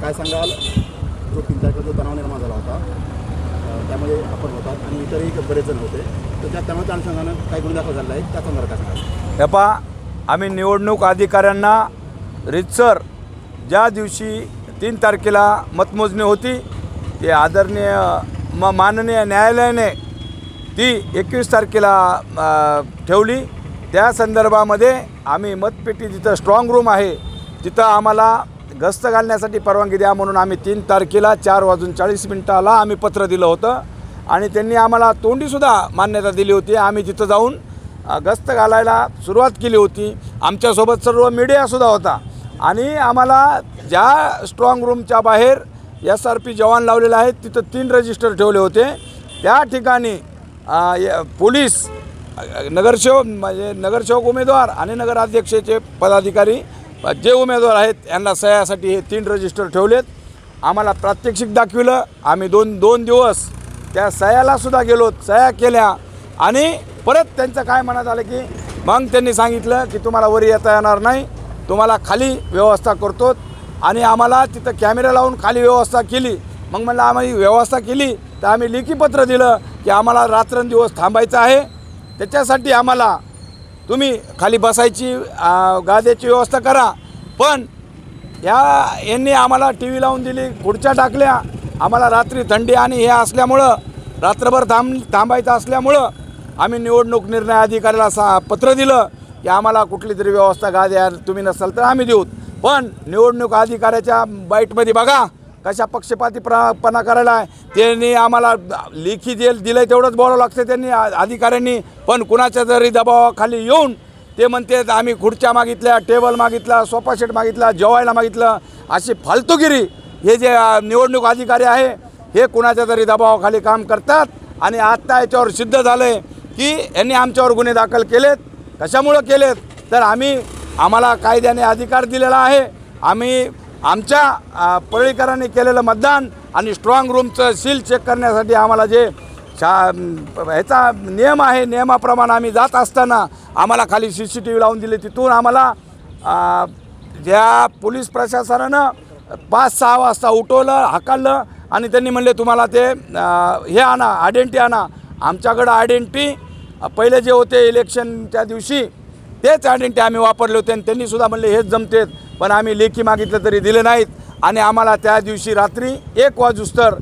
काय सांगाल? जो तीन तारखेला जो तणाव निर्माण झाला होता त्यामध्ये आपण होतात आणि इतरही बरेच जण होते. तर त्या तणावाच्या अनुषंगानं काही गुन्हे दाखल झाला आहे त्या संदर्भात काय सांगाल? हे पहा आम्ही निवडणूक अधिकाऱ्यांना रितसर ज्या दिवशी तीन तारखेला मतमोजणी होती ते आदरणीय म माननीय न्यायालयाने ती एकवीस तारखेला ठेवली. त्या संदर्भामध्ये आम्ही मतपेटी जिथं स्ट्रॉंग रूम आहे तिथं आम्हाला गस्त घालण्यासाठी परवानगी द्या म्हणून आम्ही तीन तारखेला चार वाजून चाळीस मिनटाला आम्ही पत्र दिलं होतं. आणि त्यांनी आम्हाला तोंडीसुद्धा मान्यता दिली होती. आम्ही तिथं जाऊन गस्त घालायला सुरुवात केली होती. आमच्यासोबत सर्व मीडियासुद्धा होता. आणि आम्हाला ज्या स्ट्रॉंग रूमच्या बाहेर एस आर पी जवान लावलेला आहे तिथं तीन रजिस्टर ठेवले होते. त्या ठिकाणी य- पोलीस नगरसेवक म्हणजे नगरसेवक उमेदवार आणि नगराध्यक्षाचे पदाधिकारी जे उमेदवार आहेत यांना सह्यासाठी हे तीन रजिस्टर ठेवलेत. आम्हाला प्रात्यक्षिक दाखविलं. आम्ही दोन दोन दिवस त्या सह्यालासुद्धा गेलो सह्या केल्या. आणि परत त्यांचं काय म्हणत आलं की मग त्यांनी सांगितलं की तुम्हाला वर येता येणार नाही. तुम्हाला खाली व्यवस्था करतो आणि आम्हाला तिथं कॅमेरा लावून खाली व्यवस्था केली. मग म्हणलं आम्ही व्यवस्था केली. तर आम्ही लेखीपत्र दिलं की आम्हाला रात्रंदिवस थांबायचं आहे. त्याच्यासाठी आम्हाला तुम्ही खाली बसायची गाद्याची व्यवस्था करा. पण या यांनी आम्हाला टी व्ही लावून दिली खुर्च्या टाकल्या. आम्हाला रात्री थंडी आणि हे असल्यामुळं रात्रभर थांब थांबायचं असल्यामुळं आम्ही निवडणूक निर्णय अधिकाऱ्याला सा पत्र दिलं की आम्हाला कुठली तरी व्यवस्था गाद्या तुम्ही नसाल तर आम्ही देऊ. पण निवडणूक अधिकाऱ्याच्या बाईटमध्ये बघा कशा पक्षपाती प्रा पणा करायला आहे. त्यांनी आम्हाला लेखी दिल दिलं तेवढंच बोलावं लागतं त्यांनी अधिकाऱ्यांनी. पण कुणाच्या जरी दबावाखाली येऊन ते म्हणते आम्ही खुर्च्या मागितल्या टेबल मागितला सोफा सेट मागितला जेवायला मागितलं. अशी फालतूगिरी हे जे निवडणूक अधिकारी आहे हे कुणाच्या तरी दबावाखाली काम करतात आणि आत्ता याच्यावर सिद्ध झालं आहे की यांनी आमच्यावर गुन्हे दाखल केलेत. कशामुळं केलेत? तर आम्ही आम्हाला कायद्याने अधिकार दिलेला आहे. आम्ही आमच्या अ, परळीकरांनी केलेलं मतदान आणि स्ट्रॉंग रूमचं सील चेक करण्यासाठी आम्हाला जे शा ह्याचा नियम आहे नियमाप्रमाणे आम्ही जात असताना आम्हाला खाली सी सी टी व्ही लावून दिली. तिथून आम्हाला ज्या पोलीस प्रशासनानं पाच सहा वाजता उठवलं हाकाललं आणि त्यांनी म्हणले तुम्हाला ते हे आणा आयडेंटी आणा. आमच्याकडं आयडेंटी पहिले जे होते इलेक्शनच्या दिवशी तेच आयडेंटी आम्ही वापरले होते आणि त्यांनीसुद्धा म्हणले हेच जमतेत. पण आम्ही लेखी मागितलं तरी दिले नाहीत. आणि आम्हाला त्या दिवशी रात्री एक वाजूस्तर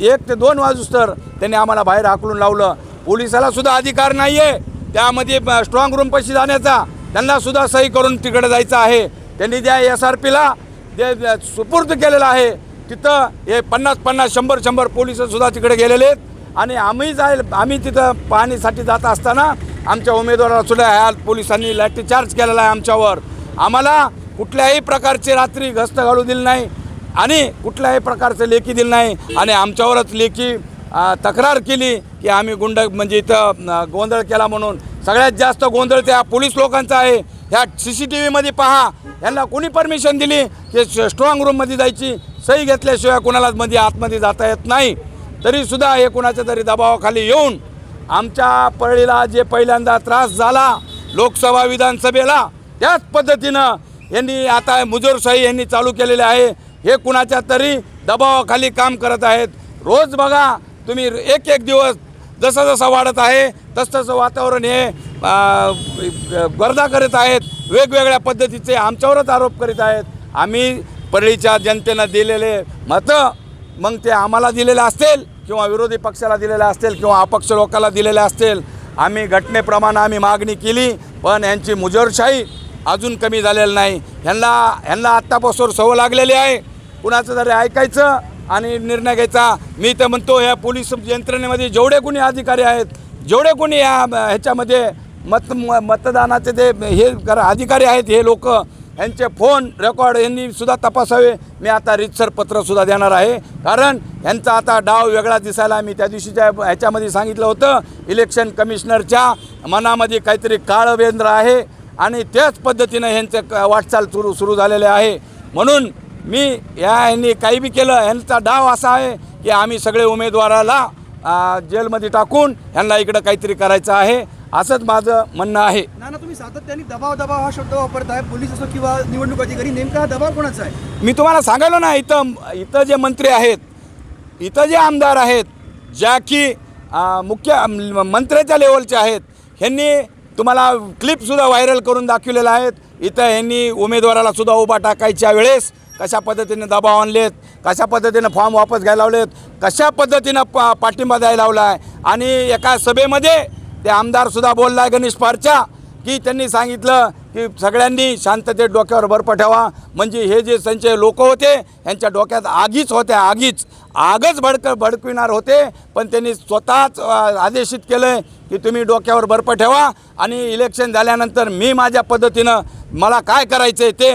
एक ते दोन वाजूस्तर त्यांनी आम्हाला बाहेर हाकलून लावलं. पोलिसाला सुद्धा अधिकार नाही आहे त्यामध्ये स्ट्रॉंग रूम जाण्याचा त्यांना सुद्धा सही करून तिकडे जायचं आहे. त्यांनी त्या एस आर पीला जे सुपूर्द केलेलं आहे तिथं हे पन्नास पन्नास शंभर शंभर पोलिससुद्धा तिकडे गेलेले आहेत. आणि आम्ही जाय आम्ही तिथं पाहणीसाठी जात असताना आमच्या उमेदवाराला सुद्धा ह्या पोलिसांनी लाठीचार्ज केलेला आहे आमच्यावर. आम्हाला कुठल्याही प्रकारची रात्री घस्त घालू दिली नाही. आणि कुठल्याही प्रकारचं लेखी दिलं नाही. आणि आमच्यावरच लेखी तक्रार केली की आम्ही गुंड म्हणजे इथं गोंधळ केला म्हणून. सगळ्यात जास्त गोंधळ त्या पोलीस लोकांचा आहे. ह्या सी सी टी व्हीमध्ये पहा. यांना कोणी परमिशन दिली की स्ट्रॉंग रूममध्ये जायची? सही घेतल्याशिवाय कुणालाच मध्ये आतमध्ये जाता येत नाही. तरीसुद्धा हे कुणाच्या तरी दबावाखाली येऊन आमच्या परळीला जे पहिल्यांदा त्रास झाला लोकसभा विधानसभेला त्याच पद्धतीनं यांनी आता मुजोरशाही यांनी चालू केलेले आहे. हे कुणाच्या तरी दबावाखाली काम करत आहेत. रोज बघा तुम्ही एक एक दिवस जसं जसं वाढत आहे तसं तसं वातावरण हे गर्दा करत आहेत. वेगवेगळ्या पद्धतीचे आमच्यावरच आरोप करीत आहेत. आम्ही परळीच्या जनतेनं दिलेले मतं मग ते आम्हाला दिलेले असतील किंवा विरोधी पक्षाला दिलेले असतील किंवा अपक्ष लोकाला दिलेले असतील. आम्ही घटनेप्रमाणे आम्ही मागणी केली पण यांची मुजोरशाही अजून कमी झालेलं नाही. ह्यांना ह्यांना आत्तापासून सवय लागलेली आहे. कुणाचं जरी ऐकायचं आणि निर्णय घ्यायचा. मी तर म्हणतो ह्या पोलीस यंत्रणेमध्ये जेवढे कोणी अधिकारी आहेत जेवढे कोणी या ह्याच्यामध्ये मत म- मतदानाचे ते हे कर अधिकारी आहेत हे लोक यांचे फोन रेकॉर्ड यांनी सुद्धा तपासावे. मी आता रितसर पत्रसुद्धा देणार आहे. कारण यांचा आता डाव वेगळा दिसायला मी त्या दिवशीच्या ह्याच्यामध्ये सांगितलं होतं. इलेक्शन कमिशनरच्या मनामध्ये काहीतरी काळवेंद्र आहे. आणि त्याच पद्धतीनं ह्यांचं क- वाटचाल सुरू सुरू झालेले आहे. म्हणून मी या यांनी काही बी केलं यांचा डाव असा आहे की आम्ही सगळे उमेदवाराला जेलमध्ये टाकून ह्यांना इकडं काहीतरी करायचं आहे असंच माझं म्हणणं आहे. ना ना तुम्ही सातत्याने दबाव दबाव हा शब्द वापरताय. पोलीस असो किंवा निवडणूक अधिकारी नेमका हा दबाव कोणाचा आहे? मी तुम्हाला सांगायलो ना इथं इथं जे मंत्री आहेत इथं जे आमदार आहेत ज्या की मुख्य मंत्र्याच्या लेवलचे आहेत ह्यांनी तुम्हाला क्लिपसुद्धा व्हायरल करून दाखवलेल्या आहेत. इथं ह्यांनी उमेदवाराला सुद्धा उभा टाकायच्या वेळेस कशा पद्धतीने दबाव आणलेत कशा पद्धतीनं फॉर्म वापस घ्यायला लावलेत कशा पद्धतीनं पा पाठिंबा द्यायला लावला आहे आणि एका सभेमध्ये ते आमदारसुद्धा बोलला आहे गणेश पारच्या की त्यांनी सांगितलं की सगळ्यांनी शांततेत डोक्यावर बर्फ ठेवा. म्हणजे हे जे संचय लोक होते यांच्या डोक्यात आगीच होत्या आगीच. आगच भडक भडकविणार होते पण त्यांनी स्वतःच आदेशित केलं आहे की तुम्ही डोक्यावर बर्फ ठेवा. आणि इलेक्शन झाल्यानंतर मी माझ्या पद्धतीनं मला काय करायचं आहे ते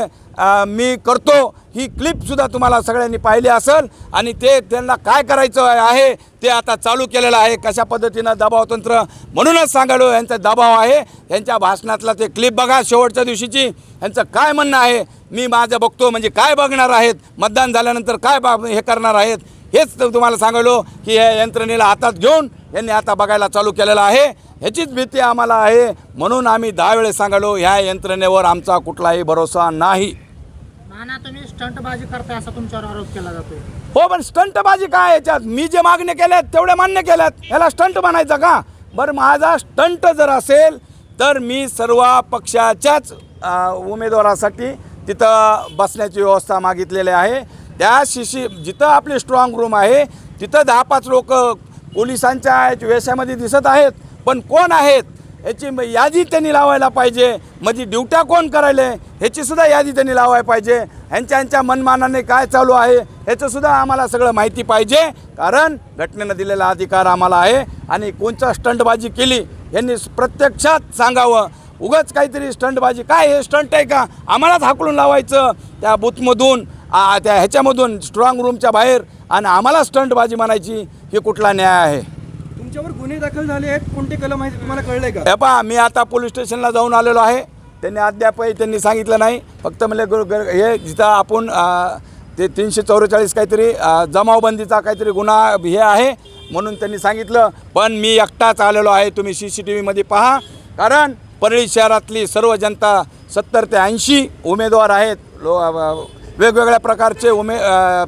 मी करतो. ही क्लिपसुद्धा तुम्हाला सगळ्यांनी पाहिली असेल. आणि ते त्यांना काय करायचं आहे ते आता चालू केलेलं आहे. कशा पद्धतीनं दबावतंत्र म्हणूनच सांगालो यांचा दबाव आहे. यांच्या भाषणातला ते क्लिप बघा शेवटच्या दिवशीची. यांचं काय म्हणणं आहे? मी माझं बघतो म्हणजे काय बघणार आहेत? मतदान झाल्यानंतर काय बा हे करणार आहेत? हेच तुम्हाला सांगालो की या यंत्रणेला हातात घेऊन यांनी आता बघायला चालू केलेलं आहे. ह्याचीच भीती आम्हाला आहे. म्हणून आम्ही दहा वेळेस सांगालो ह्या यंत्रणेवर आमचा कुठलाही भरोसा नाही. नाना तुम्ही स्टंटबाजी करताय असा तुमच्यावर आरोप केला जातोय. हो पण स्टंटबाजी काय याच्यात? मी जे मागण्या केल्यात तेवढ्या मान्य केल्यात. ह्याला स्टंट म्हणायचं का? बरं माझा स्टंट जर असेल तर मी सर्व पक्षाच्याच उमेदवारासाठी तिथं बसण्याची व्यवस्था मागितलेली आहे. त्या शिशी जिथं आपली स्ट्रॉंग रूम आहे तिथं दहा पाच लोक पोलिसांच्या वेशामध्ये दिसत आहेत. पण कोण आहेत? ह्याची यादी त्यांनी लावायला पाहिजे. म्हणजे ड्युट्या कोण करायले ह्याचीसुद्धा यादी त्यांनी लावायला पाहिजे. ह्यांच्या ह्यांच्या मनमानाने काय चालू आहे ह्याचंसुद्धा आम्हाला सगळं माहिती पाहिजे. कारण घटनेनं दिलेला अधिकार आम्हाला आहे आणि कोणचा स्टंटबाजी केली यांनी प्रत्यक्षात सांगावं. उगाच काहीतरी स्टंटबाजी काय हे स्टंट आहे का? आम्हालाच हाकलून लावायचं. त्या बूथमधून आ, त्या ह्याच्यामधून स्ट्रॉंग रूमच्या बाहेर आणि आम्हाला स्टंटबाजी म्हणायची हे कुठला न्याय आहे? तुमच्यावर गुन्हे दाखल झाले आहेत कोणते कलम आहे तुम्हाला कळलंय का? हे पहा मी आता पोलीस स्टेशनला जाऊन आलेलो आहे. त्यांनी अद्यापही त्यांनी सांगितलं नाही. फक्त म्हणजे गुर- हे जिथं आपण ते तीनशे चौवेचाळीस काहीतरी जमावबंदीचा काहीतरी गुन्हा हे आहे म्हणून त्यांनी सांगितलं. पण मी एकटाच आलेलो आहे. तुम्ही सी सी टी व्हीमध्ये पहा. कारण परळी शहरातली सर्व जनता सत्तर ते ऐंशी उमेदवार आहेत. लो वेगवेगळ्या प्रकारचे उमे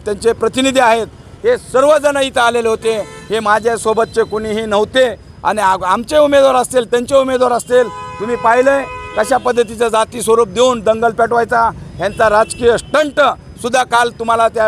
त्यांचे प्रतिनिधी आहेत. हे सर्वजण इथं आलेले होते. हे माझ्यासोबतचे कुणीही नव्हते. आणि आमचे उमेदवार असतील त्यांचे उमेदवार असतील तुम्ही पाहिलं कशा पद्धतीचं जाती स्वरूप देऊन दंगल पेटवायचा? ह्यांचा राजकीय स्टंट सुद्धा काल तुम्हाला त्या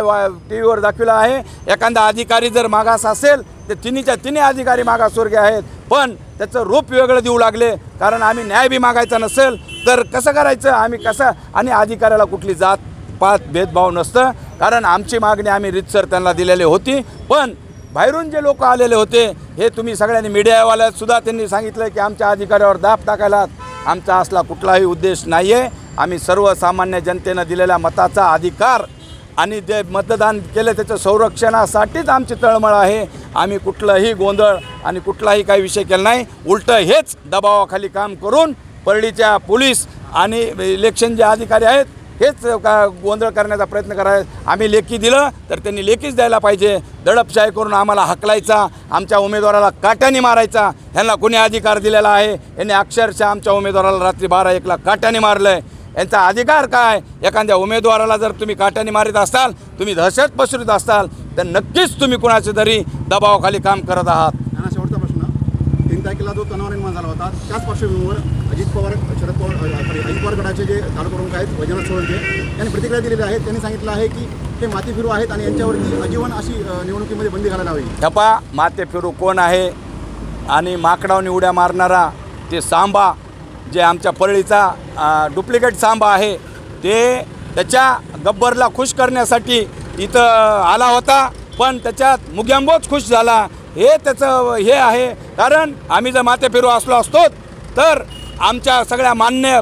टी व्हीवर दाखविला आहे. एखादा अधिकारी जर मागास असेल तर तिन्हीच्या तिन्ही अधिकारी मागासवर्गीय आहेत. पण त्याचं रूप वेगळं देऊ लागले. कारण आम्ही न्याय बी मागायचा नसेल तर कसं करायचं? आम्ही कसं आणि अधिकाऱ्याला कुठली जात पात भेदभाव नसतं. कारण आमची मागणी आम्ही रितसर त्यांना दिलेली होती. पण बाहेरून जे लोक आलेले होते हे तुम्ही सगळ्यांनी मीडियावाल्यासुद्धा त्यांनी सांगितलं की आमच्या अधिकाऱ्यावर दाब टाकायला आमचा असला कुठलाही उद्देश नाही आहे आम्ही सर्वसामान्य जनतेनं दिलेल्या मताचा अधिकार आणि जे मतदान केलं त्याच्या संरक्षणासाठीच आमची तळमळ आहे. आम्ही कुठलंही गोंधळ आणि कुठलाही काही विषय केला नाही. उलटं हेच दबावाखाली काम करून परळीच्या पोलीस आणि इलेक्शन जे अधिकारी आहेत हेच का गोंधळ करण्याचा प्रयत्न कराय आम्ही लेखी दिलं तर त्यांनी लेखीच द्यायला पाहिजे. दडपशाही करून आम्हाला हकलायचा आमच्या उमेदवाराला काट्याने मारायचा. ह्यांना कोणी अधिकार दिलेला आहे? यांनी अक्षरशः आमच्या उमेदवाराला रात्री बारा एकला काट्याने मारलं आहे यांचा अधिकार काय? एखाद्या उमेदवाराला जर तुम्ही काट्याने मारित असाल तुम्ही दहशत पसरत असाल तर नक्कीच तुम्ही कुणाच्या तरी दबावाखाली काम करत आहात. तीन तारखेला जो तणाव निर्माण झाला होता त्याच पार्श्वभूमीवर अजित पवार शरद पवार अ, अजित पवार गटाचे जे तालुप्रमुख आहेत वैजनाथ सोळंके यांनी प्रतिक्रिया दिलेली आहे. त्यांनी सांगितलं आहे की हे माती फिरू आहेत आणि यांच्यावरती आजीवन अशी निवडणुकीमध्ये बंदी घालायला हवी. टपा माते फिरू कोण आहे? आणि माकडावनी उड्या मारणारा ते सांबा जे आमच्या परळीचा डुप्लिकेट सांबा आहे ते त्याच्या गब्बरला खुश करण्यासाठी इथं आला होता पण त्याच्यात मुग्यांबोच खुश झाला. हे त्याचं हे आहे. कारण आम्ही जर माते फिरू असलो असतो तर आमच्या सगळ्या मान्य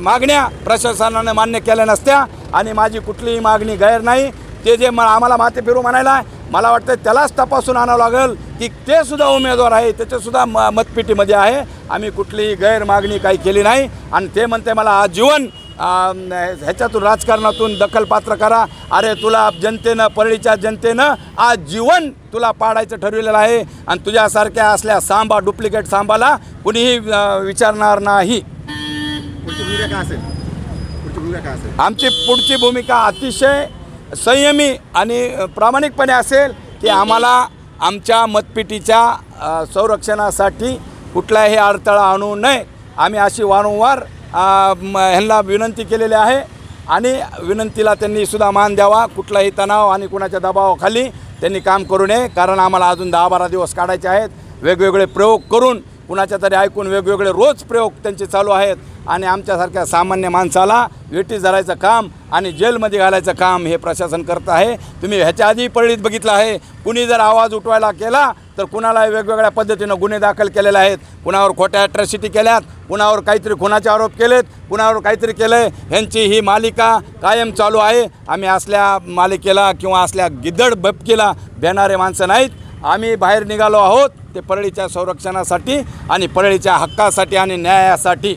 मागण्या प्रशासनाने मान्य केल्या नसत्या. आणि माझी कुठलीही मागणी गैर नाही. ते जे म आम्हाला माते फिरू म्हणायला मला वाटतं त्यालाच तपासून आणावं लागेल की ते सुद्धा उमेदवार आहे. त्याच्यासुद्धा म मतपेटीमध्ये आहे. आम्ही कुठलीही गैरमागणी काही केली नाही. आणि ते म्हणते मला आजीवन ह्याच्यातून राजकारणातून दखलपात्र करा. अरे तुला जनतेनं परळीच्या जनतेनं आज जीवन तुला पाडायचं ठरविलेलं आहे. आणि तुझ्यासारख्या असल्या सांबा डुप्लिकेट सांबाला कुणीही विचारणार नाही. आमची पुढची भूमिका अतिशय संयमी आणि प्रामाणिकपणे असेल की आम्हाला आमच्या मतपेटीच्या संरक्षणासाठी कुठलाही अडथळा आणू नये. आम्ही अशी वारंवार ह्यांना विनंती केलेली आहे. आणि विनंतीला त्यांनी सुद्धा मान द्यावा. कुठलाही तणाव आणि कुणाच्या दबावाखाली त्यांनी काम करू नये. कारण आम्हाला अजून दहा बारा दिवस काढायचे आहेत. वेगवेगळे प्रयोग करून कुणाच्या तरी ऐकून वेगवेगळे रोज प्रयोग त्यांचे चालू आहेत. आणि आमच्यासारख्या सामान्य माणसाला वेटी धरायचं काम आणि जेलमध्ये घालायचं काम हे प्रशासन करत आहे. तुम्ही ह्याच्या आधी पळीत बघितलं आहे. कुणी जर आवाज उठवायला केला तर कुणाला वेगवेगळ्या पद्धतीनं गुन्हे दाखल केलेले आहेत. कुणावर खोट्या अट्रॅसिटी केल्यात कुणावर काहीतरी खुनाचे आरोप केलेत कुणावर काहीतरी केलं आहे ह्यांची ही मालिका कायम चालू आहे. आम्ही असल्या मालिकेला किंवा असल्या गिद्दड बपकीला भेणारे माणसं नाहीत. आम्ही बाहेर निघालो आहोत ते परळीच्या संरक्षणासाठी आणि परळीच्या हक्कासाठी आणि न्यायासाठी.